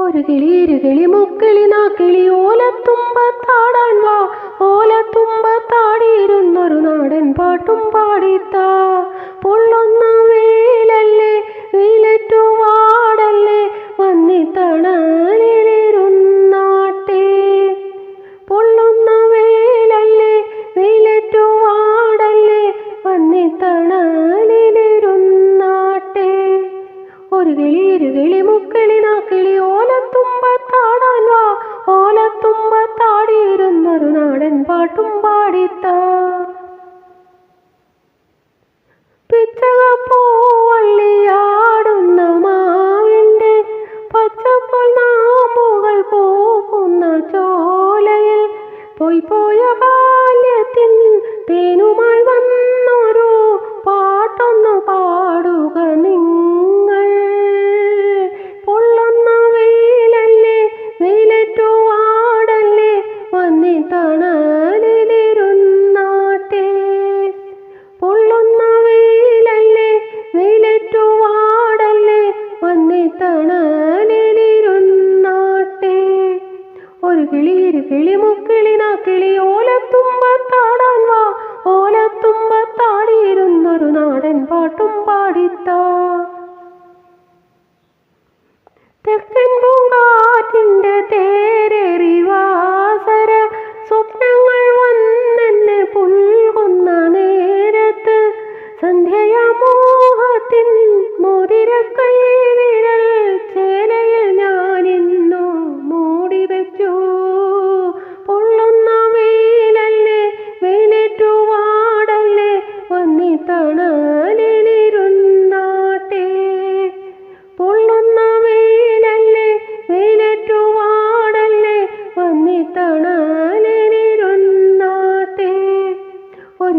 ഒരു കിളി ഇരു കിളി മുക്കിളി നാക്കിളി ഓലത്തുമ്പത്താടാൻ വാ. ഓലത്തുമ്പത്താടിയിരുന്നൊരു നാടൻ പാട്ടും പാടിത്താ. പൊള്ളുന്ന ഒരു കിളി ഓലത്തുമ്പത്താടാൻ വാ. ഓലത്തുമ്പത്താടിയിരുന്നൊരു നാടൻ പാട്ടും പാടിത്ത. മാവിന്റെ പച്ചപ്പോൾ നാമ്പുകൾ പോകുന്ന ചോലയിൽ പോയി പോയ ബാല്യത്തിൻ തേനുമായി വന്നൊരു ഒരു കിളി ഇരു കിളി മുക്കിളി നാക്കിളി ഓലത്തുമ്പത്താടാൻ വാ.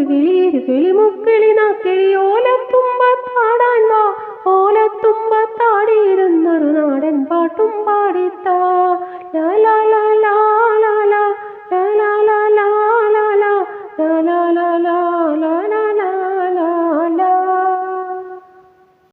ഒരു കിളി ഇരു